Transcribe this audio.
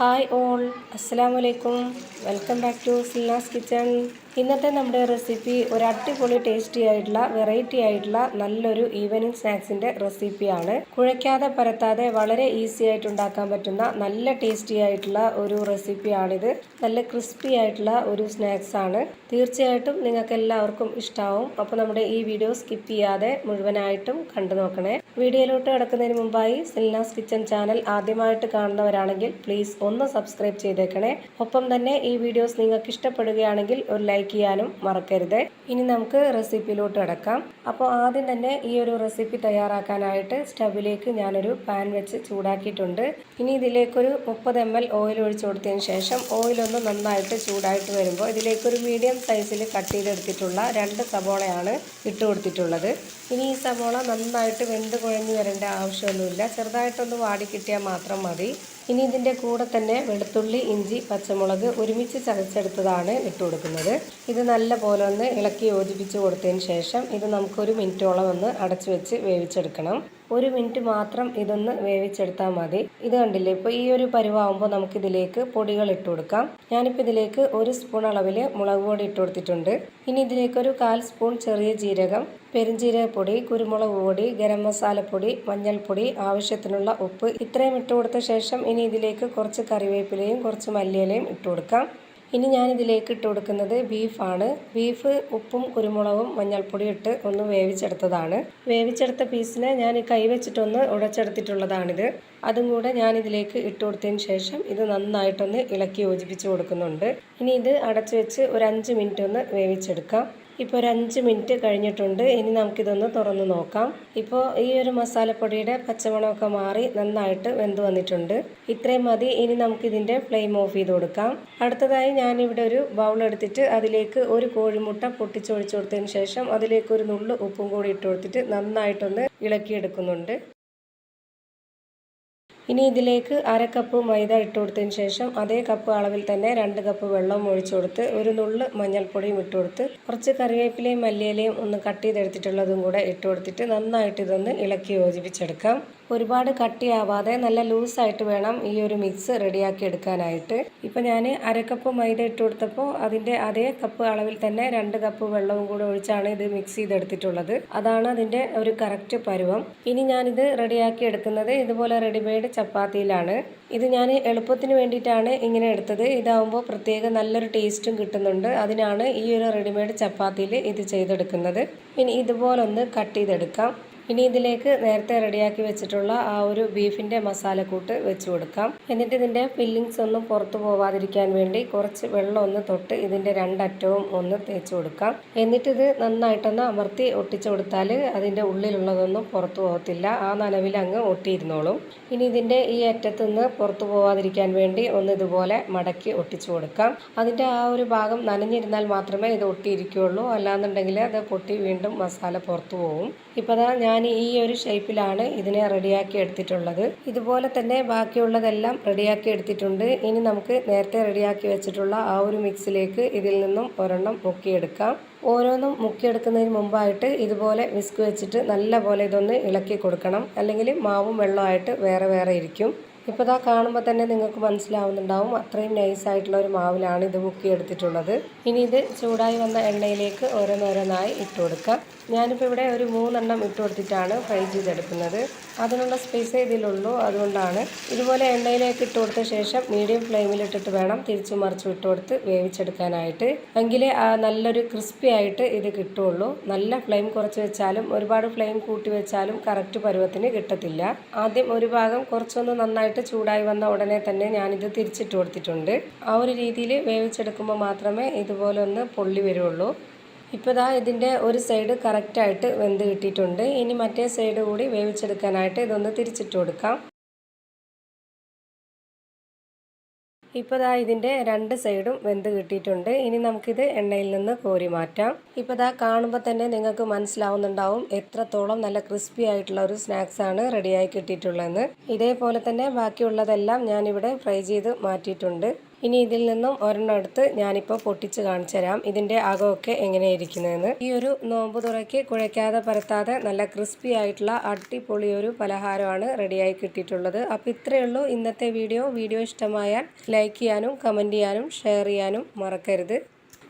Hi all അസ്സാം വലൈക്കും welcome back to Silna's kitchen ഇന്നത്തെ നമ്മുടെ റെസിപ്പി ഒരു അടിപൊളി ടേസ്റ്റി ആയിട്ടുള്ള വെറൈറ്റി ആയിട്ടുള്ള നല്ലൊരു ഈവനിങ് സ്നാക്സിന്റെ റെസിപ്പിയാണ് കുഴയ്ക്കാതെ പരത്താതെ വളരെ ഈസി ആയിട്ട് ഉണ്ടാക്കാൻ പറ്റുന്ന നല്ല ടേസ്റ്റി ആയിട്ടുള്ള ഒരു റെസിപ്പിയാണിത് നല്ല ക്രിസ്പി ആയിട്ടുള്ള ഒരു സ്നാക്സ് ആണ്. തീർച്ചയായിട്ടും നിങ്ങൾക്ക് എല്ലാവർക്കും ഇഷ്ടാവും. അപ്പോൾ നമ്മുടെ ഈ വീഡിയോ സ്കിപ്പ് ചെയ്യാതെ മുഴുവനായിട്ടും കണ്ടു നോക്കണേ. വീഡിയോയിലോട്ട് കിടക്കുന്നതിന് മുമ്പായി സിൽനാസ് കിച്ചൺ ചാനൽ ആദ്യമായിട്ട് കാണുന്നവരാണെങ്കിൽ പ്ലീസ് ഒന്ന് സബ്സ്ക്രൈബ് ചെയ്തേക്കണേ. ഒപ്പം തന്നെ ഈ വീഡിയോസ് നിങ്ങൾക്ക് ഇഷ്ടപ്പെടുകയാണെങ്കിൽ ഒരു ലൈക്ക് ചെയ്യാനും മറക്കരുത്. ഇനി നമുക്ക് റെസിപ്പിയിലോട്ട് കിടക്കാം അപ്പോൾ ആദ്യം തന്നെ ഈ ഒരു റെസിപ്പി തയ്യാറാക്കാനായിട്ട് സ്റ്റവിലേക്ക് ഞാനൊരു പാൻ വെച്ച് ചൂടാക്കിയിട്ടുണ്ട്. ഇനി ഇതിലേക്കൊരു മുപ്പത് എം എൽ ഓയിൽ ഒഴിച്ചു കൊടുത്തതിന് ശേഷം ഓയിലൊന്ന് നന്നായിട്ട് ചൂടായിട്ട് വരുമ്പോൾ ഇതിലേക്കൊരു മീഡിയം സൈസിൽ കട്ട് ചെയ്തെടുത്തിട്ടുള്ള രണ്ട് സബോളയാണ് ഇട്ട് കൊടുത്തിട്ടുള്ളത്. ഇനി ഈ സബോള നന്നായിട്ട് വെന്ത് കുഴഞ്ഞു വരേണ്ട ആവശ്യമൊന്നുമില്ല. ചെറുതായിട്ടൊന്ന് വാടി കിട്ടിയാൽ മാത്രം മതി. ഇനി ഇതിന്റെ കൂടെ തന്നെ വെളുത്തുള്ളി ഇഞ്ചി പച്ചമുളക് ഒരുമിച്ച് ചതച്ചെടുത്തതാണ് ഇട്ട് കൊടുക്കുന്നത്. ഇത് നല്ല പോലെ ഒന്ന് ഇളക്കി യോജിപ്പിച്ച് കൊടുത്തതിന് ശേഷം ഇത് നമുക്കൊരു മിനിറ്റോളം ഒന്ന് അടച്ചു വെച്ച് വേവിച്ചെടുക്കണം. ഒരു മിനിറ്റ് മാത്രം ഇതൊന്ന് വേവിച്ചെടുത്താൽ മതി. ഇത് കണ്ടില്ലേ? ഇപ്പോൾ ഈ ഒരു പരുവാകുമ്പോൾ നമുക്കിതിലേക്ക് പൊടികൾ ഇട്ട് കൊടുക്കാം. ഞാനിപ്പോൾ ഇതിലേക്ക് ഒരു സ്പൂൺ അളവിൽ മുളക് പൊടി ഇട്ട് കൊടുത്തിട്ടുണ്ട്. ഇനി ഇതിലേക്ക് ഒരു കാൽ സ്പൂൺ ചെറിയ ജീരകം പെരുംജീരകപ്പൊടി കുരുമുളക് പൊടി ഗരം മസാലപ്പൊടി മഞ്ഞൾപ്പൊടി ആവശ്യത്തിനുള്ള ഉപ്പ്. ഇത്രയും ഇട്ട് കൊടുത്ത ശേഷം ഇനി ഇതിലേക്ക് കുറച്ച് കറിവേപ്പിലയും കുറച്ച് മല്ലിയിലയും ഇട്ട് കൊടുക്കാം. ഇനി ഞാനിതിലേക്ക് ഇട്ട് കൊടുക്കുന്നത് ബീഫാണ്. ബീഫ് ഉപ്പും കുരുമുളകും മഞ്ഞൾപ്പൊടി ഇട്ട് ഒന്ന് വേവിച്ചെടുത്തതാണ്. വേവിച്ചെടുത്ത പീസിനെ ഞാൻ കൈ വെച്ചിട്ടൊന്ന് ഉടച്ചെടുത്തിട്ടുള്ളതാണിത്. അതും കൂടെ ഞാനിതിലേക്ക് ഇട്ട് കൊടുത്തതിന് ശേഷം ഇത് നന്നായിട്ടൊന്ന് ഇളക്കി യോജിപ്പിച്ച് കൊടുക്കുന്നുണ്ട്. ഇനി ഇത് അടച്ചു വെച്ച് ഒരു അഞ്ച് മിനിറ്റ് ഒന്ന് വേവിച്ചെടുക്കാം. ഇപ്പോൾ ഒരു അഞ്ച് മിനിറ്റ് കഴിഞ്ഞിട്ടുണ്ട്. ഇനി നമുക്കിതൊന്ന് തുറന്ന് നോക്കാം. ഇപ്പോൾ ഈ ഒരു മസാലപ്പൊടിയുടെ പച്ചമണമൊക്കെ മാറി നന്നായിട്ട് വെന്ത് വന്നിട്ടുണ്ട്. ഇത്രയും മതി. ഇനി നമുക്കിതിന്റെ ഫ്ലെയിം ഓഫ് ചെയ്ത് കൊടുക്കാം. അടുത്തതായി ഞാനിവിടെ ഒരു ബൗൾ എടുത്തിട്ട് അതിലേക്ക് ഒരു കോഴിമുട്ട പൊട്ടിച്ചൊഴിച്ചു കൊടുത്തതിന് ശേഷം അതിലേക്ക് ഒരു നുള്ളു ഉപ്പും കൂടി ഇട്ട് കൊടുത്തിട്ട് നന്നായിട്ടൊന്ന് ഇളക്കിയെടുക്കുന്നുണ്ട്. ഇനി ഇതിലേക്ക് അര കപ്പ് മൈദ ഇട്ട് കൊടുത്തതിന് ശേഷം അതേ കപ്പ് അളവിൽ തന്നെ രണ്ട് കപ്പ് വെള്ളവും ഒഴിച്ചു കൊടുത്ത് ഒരു നുള്ള് മഞ്ഞൾപ്പൊടിയും ഇട്ട് കൊടുത്ത് കുറച്ച് കറിവേപ്പിലയും മല്ലിയിലയും ഒന്ന് കട്ട് ചെയ്തെടുത്തിട്ടുള്ളതും കൂടെ ഇട്ട് കൊടുത്തിട്ട് നന്നായിട്ട് ഇതൊന്ന് ഇളക്കി യോജിപ്പിച്ചെടുക്കാം. ഒരുപാട് കട്ടിയാവാതെ നല്ല ലൂസായിട്ട് വേണം ഈ ഒരു മിക്സ് റെഡിയാക്കി എടുക്കാനായിട്ട്. ഇപ്പം ഞാൻ അരക്കപ്പ് മൈദ ഇട്ട് കൊടുത്തപ്പോൾ അതിന്റെ അതേ കപ്പ് അളവിൽ തന്നെ രണ്ട് കപ്പ് വെള്ളവും കൂടെ ഒഴിച്ചാണ് ഇത് മിക്സ് ചെയ്തെടുത്തിട്ടുള്ളത്. അതാണ് അതിന്റെ ഒരു കറക്റ്റ് പരുവം. ഇനി ഞാനിത് റെഡിയാക്കി എടുക്കുന്നത് ഇതുപോലെ റെഡിമെയ്ഡ് ചപ്പാത്തിയിലാണ്. ഇത് ഞാൻ എളുപ്പത്തിന് വേണ്ടിയിട്ടാണ് ഇങ്ങനെ എടുത്തത്. ഇതാവുമ്പോൾ പ്രത്യേക നല്ലൊരു ടേസ്റ്റും കിട്ടുന്നുണ്ട്. അതിനാണ് ഈ ഒരു റെഡിമെയ്ഡ് ചപ്പാത്തിയിൽ ഇത് ചെയ്തെടുക്കുന്നത്. ഇനി ഇതുപോലൊന്ന് കട്ട് ചെയ്തെടുക്കാം. ഇനി ഇതിലേക്ക് നേരത്തെ റെഡിയാക്കി വെച്ചിട്ടുള്ള ആ ഒരു ബീഫിന്റെ മസാലക്കൂട്ട് വെച്ച് കൊടുക്കാം. എന്നിട്ട് ഇതിന്റെ ഫില്ലിങ്സ് ഒന്നും പുറത്തു പോവാതിരിക്കാൻ വേണ്ടി കുറച്ച് വെള്ളം ഒന്ന് തൊട്ട് ഇതിന്റെ രണ്ടറ്റവും ഒന്ന് തേച്ച് കൊടുക്കാം. എന്നിട്ടിത് നന്നായിട്ടൊന്ന് അമർത്തി ഒട്ടിച്ചു കൊടുത്താൽ അതിന്റെ ഉള്ളിലുള്ളതൊന്നും പുറത്തു പോകത്തില്ല. ആ നനവിൽ അങ്ങ് ഒട്ടിയിരുന്നോളും. ഇനി ഇതിന്റെ ഈ അറ്റത്തുനിന്ന് പുറത്തു പോവാതിരിക്കാൻ വേണ്ടി ഒന്ന് ഇതുപോലെ മടക്കി ഒട്ടിച്ചു കൊടുക്കാം. അതിന്റെ ആ ഒരു ഭാഗം നനഞ്ഞിരുന്നാൽ മാത്രമേ ഇത് ഒട്ടിയിരിക്കുകയുള്ളൂ അല്ലാന്നുണ്ടെങ്കിൽ അത് പൊട്ടി വീണ്ടും മസാല പുറത്തു പോകും ഇപ്പോൾ ദാ ഞാൻ ഈ ഒരു ഷേപ്പിലാണ് ഇതിനെ റെഡിയാക്കി എടുത്തിട്ടുള്ളത്. ഇതുപോലെ തന്നെ ബാക്കിയുള്ളതെല്ലാം റെഡിയാക്കി എടുത്തിട്ടുണ്ട്. ഇനി നമുക്ക് നേരത്തെ റെഡിയാക്കി വെച്ചിട്ടുള്ള ആ ഒരു മിക്സിലേക്ക് ഇതിൽ നിന്നും ഒരെണ്ണം മുക്കിയെടുക്കാം. ഓരോന്നും മുക്കിയെടുക്കുന്നതിന് മുമ്പായിട്ട് ഇതുപോലെ വിസ്ക് വെച്ചിട്ട് നല്ല പോലെ ഇതൊന്ന് ഇളക്കി കൊടുക്കണം. അല്ലെങ്കിൽ മാവും വെള്ളമായിട്ട് വേറെ വേറെ ഇരിക്കും. ഇപ്പോൾ ഇതാ കാണുമ്പോൾ തന്നെ നിങ്ങൾക്ക് മനസ്സിലാവുന്നുണ്ടാവും. അത്രയും നൈസായിട്ടുള്ള ഒരു മാവിലാണ് ഇത് മുക്കിയെടുത്തിട്ടുള്ളത് ഇനി ഇത് ചൂടായി വന്ന എണ്ണയിലേക്ക് ഓരോന്നോരോന്നായി ഇട്ട് കൊടുക്കാം. ഞാനിപ്പോൾ ഇവിടെ ഒരു മൂന്നെണ്ണം ഇട്ട് കൊടുത്തിട്ടാണ് ഫ്രൈ ചെയ്തെടുക്കുന്നത്. അതിനുള്ള സ്പേസ് ഇതിലുള്ളൂ. അതുകൊണ്ടാണ് ഇതുപോലെ എണ്ണയിലേക്ക് ഇട്ട് കൊടുത്ത ശേഷം മീഡിയം ഫ്ലെയിമിൽ ഇട്ടിട്ട് വേണം തിരിച്ചു മറിച്ചു ഇട്ട് കൊടുത്ത് വേവിച്ചെടുക്കാനായിട്ട്. എങ്കിലേ നല്ലൊരു ക്രിസ്പി ആയിട്ട് ഇത് കിട്ടുള്ളൂ. നല്ല ഫ്ലെയിം കുറച്ച് വെച്ചാലും ഒരുപാട് ഫ്ലെയിം കൂട്ടി വെച്ചാലും കറക്റ്റ് പരുവത്തിന് കിട്ടത്തില്ല. ആദ്യം ഒരു ഭാഗം കുറച്ചൊന്ന് നന്നായിട്ട് ചൂടായി വന്ന ഉടനെ തന്നെ ഞാനിത് തിരിച്ചിട്ട് കൊടുത്തിട്ടുണ്ട്. ആ ഒരു രീതിയിൽ വേവിച്ചെടുക്കുമ്പോൾ മാത്രമേ ഇതുപോലെ ഒന്ന് പൊള്ളി വരുള്ളൂ. ഇപ്പോൾ ദാ ഇതിന്റെ ഒരു സൈഡ് കറക്റ്റായിട്ട് വെന്ത് കിട്ടിയിട്ടുണ്ട്. ഇനി മറ്റേ സൈഡ് കൂടി വേവിച്ചെടുക്കാനായിട്ട് ഇതൊന്ന് തിരിച്ചിട്ട് കൊടുക്കാം. ഇപ്പോൾ ദാ ഇതിന്റെ രണ്ട് സൈഡും വെന്ത് കിട്ടിയിട്ടുണ്ട്. ഇനി നമുക്കിത് എണ്ണയിൽ നിന്ന് കോരി മാറ്റാം. ഇപ്പോൾ ദാ കാണുമ്പോൾ തന്നെ നിങ്ങൾക്ക് മനസ്സിലാവുന്നുണ്ടാവും എത്രത്തോളം നല്ല ക്രിസ്പി ആയിട്ടുള്ള ഒരു സ്നാക്സ് ആണ് റെഡിയായി കിട്ടിയിട്ടുള്ളതെന്ന്. ഇതേപോലെ തന്നെ ബാക്കിയുള്ളതെല്ലാം ഞാനിവിടെ ഫ്രൈ ചെയ്ത് മാറ്റിയിട്ടുണ്ട്. ഇനി ഇതിൽ നിന്നും ഒരെണ്ണം എടുത്ത് ഞാനിപ്പോൾ പൊട്ടിച്ച് കാണിച്ചു തരാം. ഇതിന്റെ അകമൊക്കെ എങ്ങനെയായിരിക്കുന്നതെന്ന്. ഈ ഒരു നോമ്പ് തുറയ്ക്ക് കുഴയ്ക്കാതെ പരത്താതെ നല്ല ക്രിസ്പി ആയിട്ടുള്ള അടിപൊളി ഒരു പലഹാരമാണ് റെഡിയായി കിട്ടിയിട്ടുള്ളത്. അപ്പോൾ ഇത്രയേ ഉള്ളൂ. ഇന്നത്തെ വീഡിയോ. വീഡിയോ ഇഷ്ടമായാൽ ലൈക്ക് ചെയ്യാനും കമന്റ് ചെയ്യാനും ഷെയർ ചെയ്യാനും മറക്കരുത്.